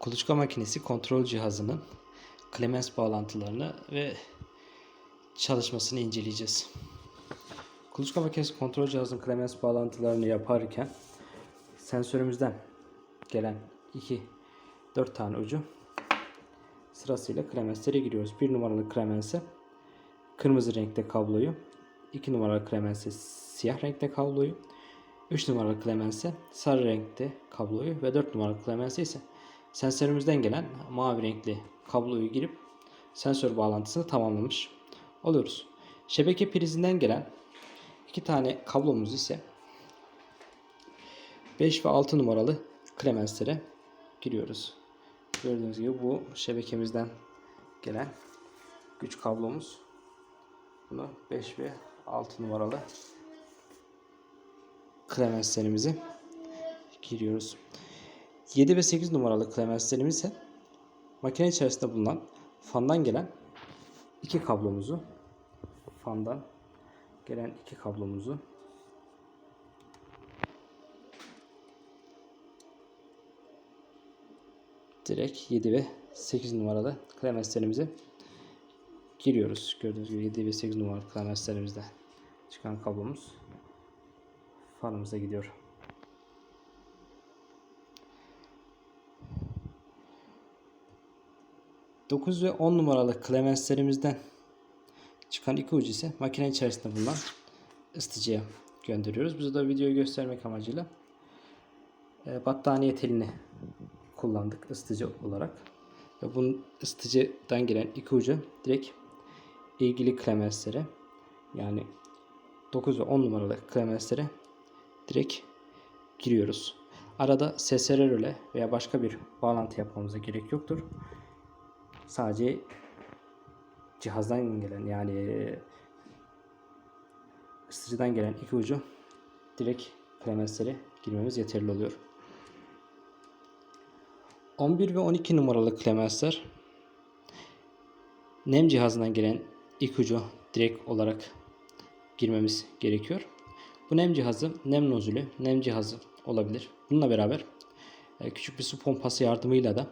Kuluçka makinesi kontrol cihazının klemens bağlantılarını ve çalışmasını inceleyeceğiz. Kuluçka makinesi kontrol cihazının klemens bağlantılarını yaparken sensörümüzden gelen 2 4 tane ucu sırasıyla klemenslere giriyoruz. 1 numaralı klemense kırmızı renkte kabloyu, 2 numaralı klemense siyah renkte kabloyu, 3 numaralı klemense sarı renkte kabloyu ve 4 numaralı klemense ise sensörümüzden gelen mavi renkli kabloyu girip sensör bağlantısını tamamlamış oluyoruz. Şebeke prizinden gelen iki tane kablomuz ise 5 ve 6 numaralı klemenslere giriyoruz. Gördüğünüz gibi bu şebekemizden gelen güç kablomuz. Bunu 5 ve 6 numaralı klemenslerimizi giriyoruz. 7 ve 8 numaralı klemenslerimiz ise makine içerisinde bulunan fandan gelen iki kablomuzu fandan gelen iki kablomuzu direkt 7 ve 8 numaralı klemenslerimize giriyoruz. Gördüğünüz gibi 7 ve 8 numaralı klemenslerimizden çıkan kablomuz fanımıza gidiyor. Dokuz ve 10 numaralı klemenslerimizden çıkan iki ucu ise makine içerisinde bulunan ısıtıcıya gönderiyoruz. Biz de videoyu göstermek amacıyla e, battaniye telini kullandık ısıtıcı olarak. Ve bunun ısıtıcıdan gelen iki ucu direkt ilgili klemenslere yani 9 ve 10 numaralı klemenslere direkt giriyoruz. Arada SSR röle veya başka bir bağlantı yapmamıza gerek yoktur. Sadece cihazdan gelen yani ısıtıcıdan gelen iki ucu direkt klemenslere girmemiz yeterli oluyor. 11 ve 12 numaralı klemensler nem cihazından gelen ilk ucu direkt olarak girmemiz gerekiyor. Bu nem cihazı nem nozülü, nem cihazı olabilir. Bununla beraber e, küçük bir su pompası yardımıyla da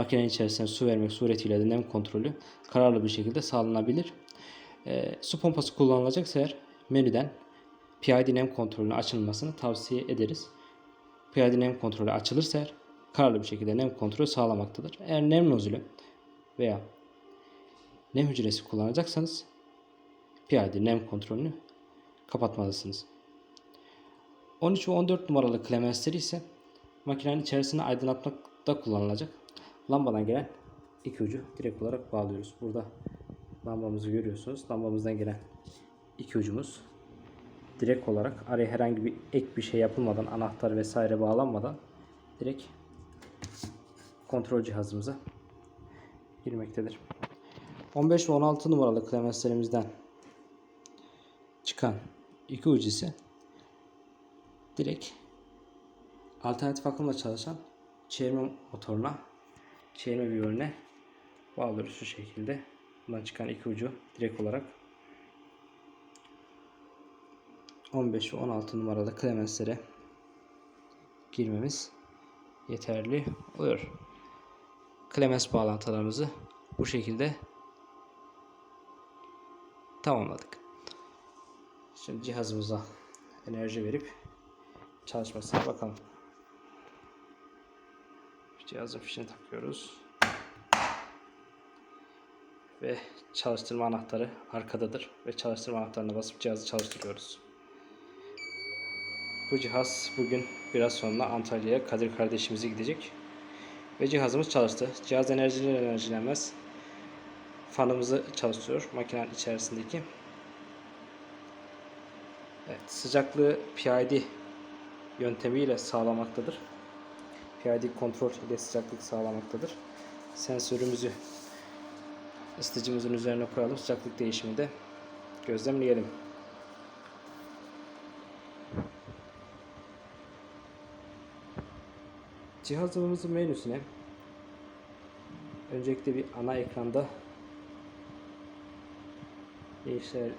makinenin içerisine su vermek suretiyle nem kontrolü kararlı bir şekilde sağlanabilir. E, su pompası kullanılacaksa eğer menüden PID nem kontrolünün açılmasını tavsiye ederiz. PID nem kontrolü açılırsa eğer kararlı bir şekilde nem kontrolü sağlamaktadır. Eğer nem nozülü veya nem hücresi kullanacaksanız PID nem kontrolünü kapatmalısınız. 13 ve 14 numaralı klemensleri ise makinenin içerisini aydınlatmakta kullanılacak. Lambadan gelen iki ucu direkt olarak bağlıyoruz. Burada lambamızı görüyorsunuz. Lambamızdan gelen iki ucumuz direkt olarak araya herhangi bir ek bir şey yapılmadan anahtar vesaire bağlanmadan direkt kontrol cihazımıza girmektedir. 15 ve 16 numaralı klemenslerimizden çıkan iki ucu ise direkt alternatif akımla çalışan çevirme motoruna çevirme yönüne bağlıyoruz şu şekilde. Bundan çıkan iki ucu direkt olarak 15 ve 16 numaralı klemenslere girmemiz yeterli oluyor. Klemens bağlantılarımızı bu şekilde tamamladık. Şimdi cihazımıza enerji verip çalışmasına bakalım. Cihazın fişini takıyoruz. Ve çalıştırma anahtarı arkadadır. Ve çalıştırma anahtarına basıp cihazı çalıştırıyoruz. Bu cihaz bugün biraz sonra Antalya'ya Kadir kardeşimize gidecek. Ve cihazımız çalıştı. Cihaz enerjiler enerjilenmez. Fanımızı çalıştırıyor makinenin içerisindeki. Evet, sıcaklığı PID yöntemiyle sağlamaktadır. PID kontrol ile sıcaklık sağlamaktadır. Sensörümüzü ısıtıcımızın üzerine koyalım. Sıcaklık değişimini de gözlemleyelim. Cihazımızın menüsüne öncelikle bir ana ekranda değişler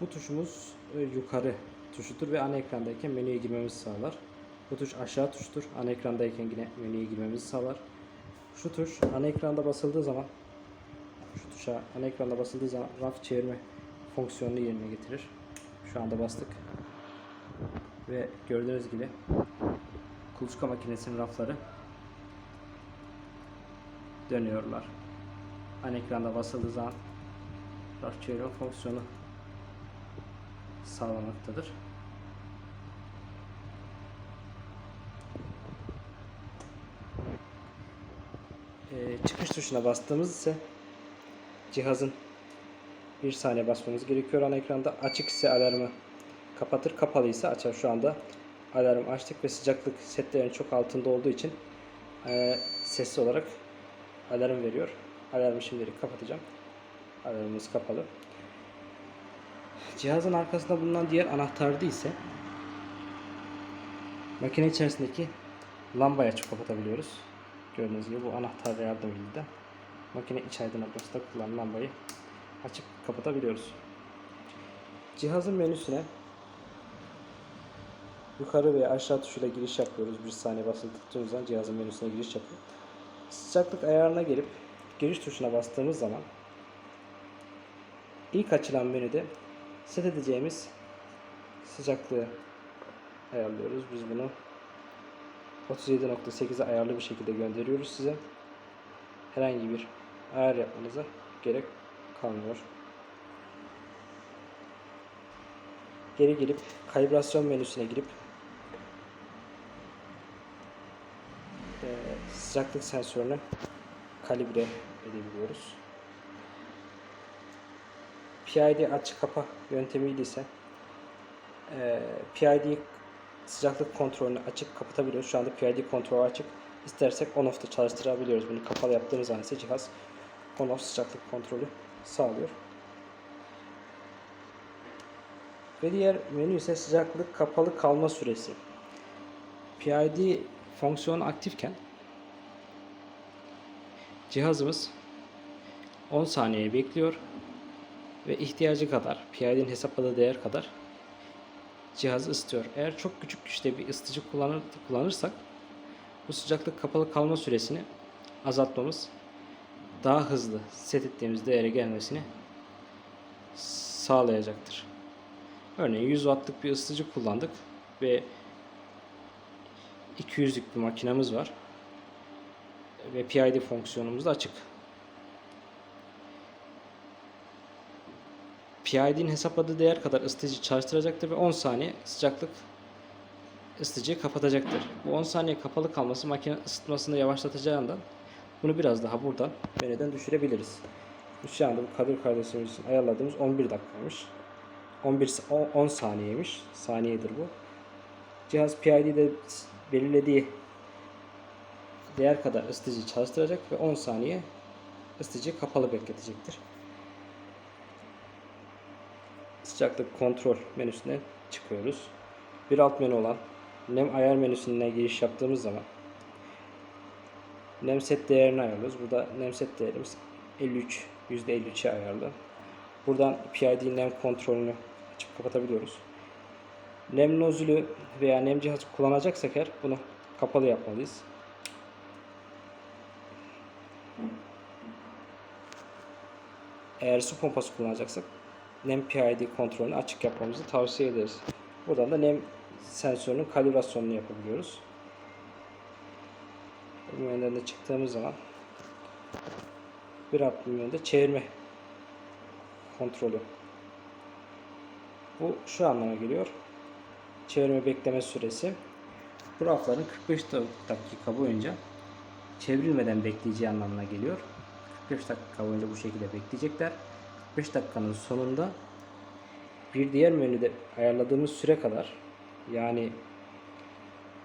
bu tuşumuz e, yukarı tuşudur ve ana ekrandayken menüye girmemizi sağlar. Bu tuş aşağı tuştur. Ana ekrandayken yine menüye girmemizi sağlar. Şu tuş ana ekranda basıldığı zaman şu tuşa ana ekranda basıldığı zaman raf çevirme fonksiyonunu yerine getirir. Şu anda bastık. Ve gördüğünüz gibi kuluçka makinesinin rafları dönüyorlar. Ana ekranda basıldığı zaman raf çevirme fonksiyonu sağlamaktadır. Çıkış tuşuna bastığımız ise cihazın bir saniye basmamız gerekiyor ana ekranda. Açık ise alarmı kapatır, kapalı ise açar. Şu anda alarm açtık ve sıcaklık setlerin çok altında olduğu için e, sesli olarak alarm veriyor. Alarmı şimdilik kapatacağım. Alarmımız kapalı. Cihazın arkasında bulunan diğer anahtarda ise makine içerisindeki lambayı açıp kapatabiliyoruz. Gördüğünüz gibi bu anahtar yardımıyla makine iç aydınlatmasında kullanılan lambayı açıp kapatabiliyoruz. Cihazın menüsüne yukarı ve aşağı tuşuyla giriş yapıyoruz. Bir saniye basılı tuttuğumuz cihazın menüsüne giriş yapıyor. Sıcaklık ayarına gelip giriş tuşuna bastığımız zaman ilk açılan menüde set edeceğimiz sıcaklığı ayarlıyoruz. Biz bunu 37.8'e ayarlı bir şekilde gönderiyoruz size. Herhangi bir ayar yapmanıza gerek kalmıyor. Geri gelip kalibrasyon menüsüne girip eee, sıcaklık sensörünü kalibre edebiliyoruz. PID açı kapa yöntemiyle ise eee PID sıcaklık kontrolünü açıp kapatabiliyoruz. Şu anda PID kontrolü açık. İstersek on off'ta çalıştırabiliyoruz. Bunu kapalı yaptığımız zaman ise cihaz on off sıcaklık kontrolü sağlıyor. Ve diğer menü ise sıcaklık kapalı kalma süresi. PID fonksiyonu aktifken cihazımız 10 saniye bekliyor ve ihtiyacı kadar PID'nin hesapladığı değer kadar cihazı ısıtıyor. Eğer çok küçük güçte bir ısıtıcı kullanır, kullanırsak bu sıcaklık kapalı kalma süresini azaltmamız daha hızlı set ettiğimiz değere gelmesini sağlayacaktır. Örneğin 100 wattlık bir ısıtıcı kullandık ve 200'lük bir makinemiz var ve PID fonksiyonumuz da açık. PID'nin hesapladığı değer kadar ısıtıcı çalıştıracaktır ve 10 saniye sıcaklık ısıtıcıyı kapatacaktır. Bu 10 saniye kapalı kalması makine ısıtmasını yavaşlatacağından bunu biraz daha buradan menüden düşürebiliriz. Şu anda bu Kadir kardeşimiz için ayarladığımız 11 dakikaymış. 11 sa- 10 saniyeymiş. Saniyedir bu. Cihaz PID'de belirlediği değer kadar ısıtıcıyı çalıştıracak ve 10 saniye ısıtıcıyı kapalı bekletecektir. Sıcaklık kontrol menüsüne çıkıyoruz. Bir alt menü olan nem ayar menüsüne giriş yaptığımız zaman nem set değerini ayarlıyoruz. Burada nem set değerimiz 53 %53'e ayarlı. Buradan PID nem kontrolünü açıp kapatabiliyoruz. Nem nozülü veya nem cihazı kullanacaksak eğer bunu kapalı yapmalıyız. Eğer su pompası kullanacaksak nem kontrolünü açık yapmamızı tavsiye ederiz. Buradan da nem sensörünün kalibrasyonunu yapabiliyoruz. Menüden de çıktığımız zaman bir alt menüde çevirme kontrolü. Bu şu anlama geliyor. Çevirme bekleme süresi. Bu rafların 45 dakika boyunca çevrilmeden bekleyeceği anlamına geliyor. 45 dakika boyunca bu şekilde bekleyecekler. 45 dakikanın sonunda bir diğer menüde ayarladığımız süre kadar yani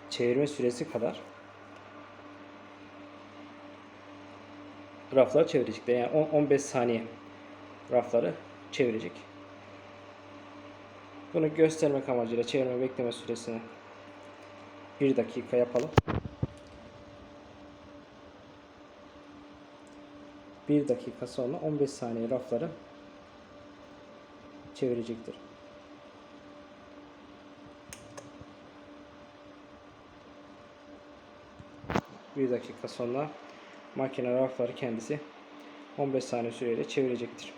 çevirme süresi kadar raflar çevirecekler. Yani 10 15 saniye rafları çevirecek. Bunu göstermek amacıyla çevirme bekleme süresini 1 dakika yapalım. 1 dakika sonra 15 saniye rafları çevirecektir. 1 dakika sonra makine rafları kendisi 15 saniye süreyle çevirecektir.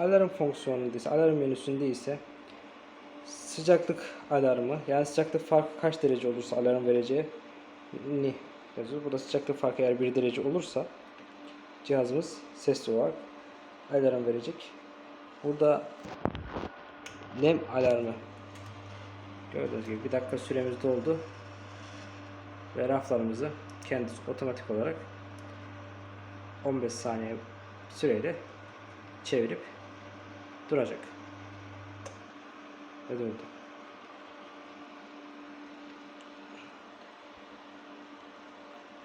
Alarm fonksiyonunda ise alarm menüsünde ise sıcaklık alarmı yani sıcaklık farkı kaç derece olursa alarm vereceği ni yazıyor. Burada sıcaklık farkı eğer 1 derece olursa cihazımız sesli olarak alarm verecek. Burada nem alarmı gördüğünüz gibi bir dakika süremiz doldu ve raflarımızı kendisi otomatik olarak 15 saniye süreyle çevirip duracak. Ve durdu.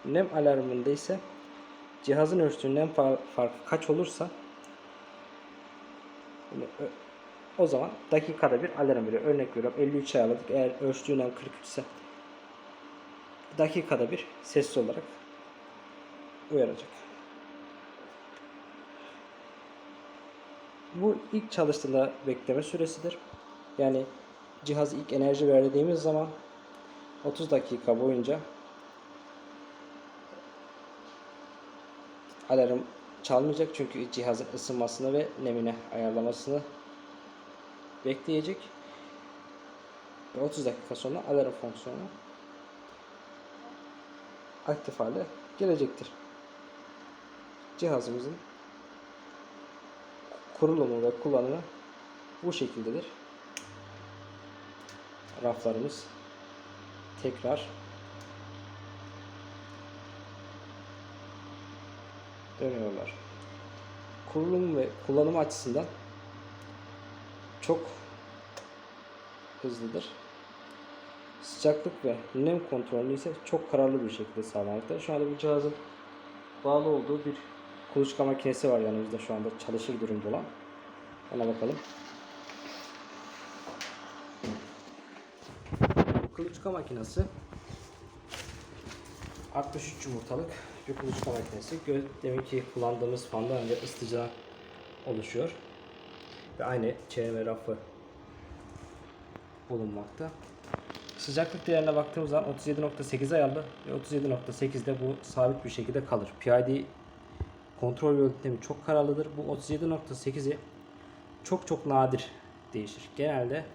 Nem alarmında ise cihazın ölçtüğü nem fa- farkı kaç olursa o zaman dakikada bir alarm veriyor. Örnek veriyorum 53 ayarladık. Eğer ölçtüğü nem 43 ise dakikada bir sesli olarak uyaracak. Bu ilk çalıştığında bekleme süresidir. Yani cihaz ilk enerji verdiğimiz zaman 30 dakika boyunca alarm çalmayacak çünkü cihazın ısınmasını ve nemine ayarlamasını bekleyecek. Ve 30 dakika sonra alarm fonksiyonu aktif hale gelecektir. Cihazımızın kurulumu ve kullanımı bu şekildedir. Raflarımız tekrar dönüyorlar. Kurulum ve kullanım açısından çok hızlıdır. Sıcaklık ve nem kontrolü ise çok kararlı bir şekilde sağlanmaktadır. Şu anda bu cihazın bağlı olduğu bir kuluçka makinesi var yanımızda şu anda çalışır durumda olan. Ona bakalım. Kuluçka makinesi 63 yumurtalık bir kuluçka makinesi. Gö- Deminki kullandığımız fandan önce ısıtıcıdan oluşuyor. Ve aynı çevirme rafı bulunmakta. Sıcaklık değerine baktığımız zaman 37.8 ayarlı ve 37.8'de bu sabit bir şekilde kalır. PID kontrol yöntemi çok kararlıdır. Bu 37.8'i çok çok nadir değişir. Genelde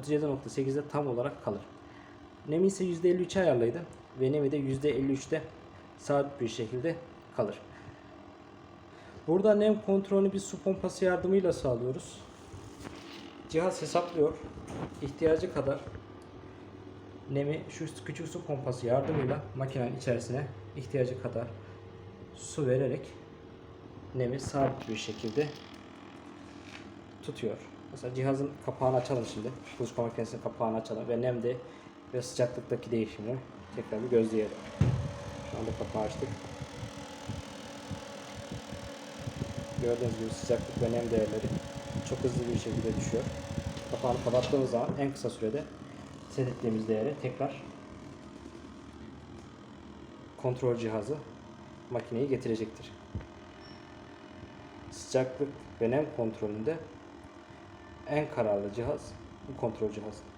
37.8'de tam olarak kalır. Nemi ise %53 ayarlıydı ve Nemi de %53'te sabit bir şekilde kalır. Burada nem kontrolünü bir su pompası yardımıyla sağlıyoruz. Cihaz hesaplıyor. ihtiyacı kadar nemi şu küçük su pompası yardımıyla makinenin içerisine ihtiyacı kadar su vererek nemi sabit bir şekilde tutuyor. Mesela cihazın kapağını açalım şimdi. Kuluçka makinesinin kapağını açalım ve nemde ve sıcaklıktaki değişimi tekrar bir gözleyelim. Şu anda kapağı açtık. Gördüğünüz gibi sıcaklık ve nem değerleri çok hızlı bir şekilde düşüyor. Kapağını kapattığımız zaman en kısa sürede set ettiğimiz değeri tekrar kontrol cihazı makineyi getirecektir. Sıcaklık ve nem kontrolünde en kararlı cihaz bu kontrol cihazı.